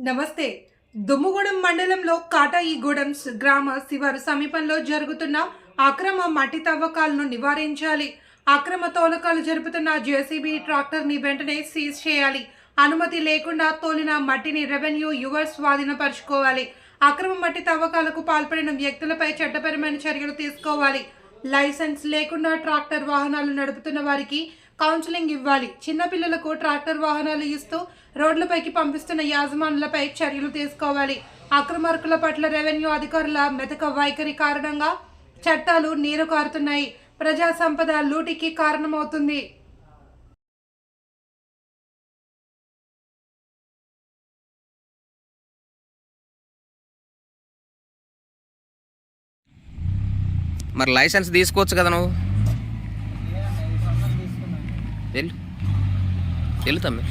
నమస్తే. దుమ్ముగూడెం మండలంలో కాటాయిగూడెం గ్రామ శివారు సమీపంలో జరుగుతున్న అక్రమ మట్టి తవ్వకాలను నివారించాలి. అక్రమ తోలకాలు జరుపుతున్న జేసీబీ ట్రాక్టర్ని వెంటనే సీజ్ చేయాలి. అనుమతి లేకుండా తోలిన మట్టిని రెవెన్యూ యువర్ స్వాధీనపరచుకోవాలి. అక్రమ మట్టి తవ్వకాలకు పాల్పడిన వ్యక్తులపై చట్టపరమైన చర్యలు తీసుకోవాలి. లైసెన్స్ లేకుండా ట్రాక్టర్ వాహనాలు నడుపుతున్న వారికి కౌన్సిలింగ్ ఇవ్వాలి. చిన్నపిల్లలకు ట్రాక్టర్ వాహనాలు ఇస్తూ రోడ్లపైకి పంపిస్తున్న యాజమానులపై చర్యలు తీసుకోవాలి. అక్రమార్కుల పట్ల రెవెన్యూ అధికారుల మెతక వైఖరి కారణంగా చట్టాలు నీరు కారుతున్నాయి. ప్రజా సంపద లూటికి కారణమవుతుంది. మరి లైసెన్స్ తీసుకోవచ్చు కదా నువ్వు? వెళ్ళు వెళ్ళు తమ్మి.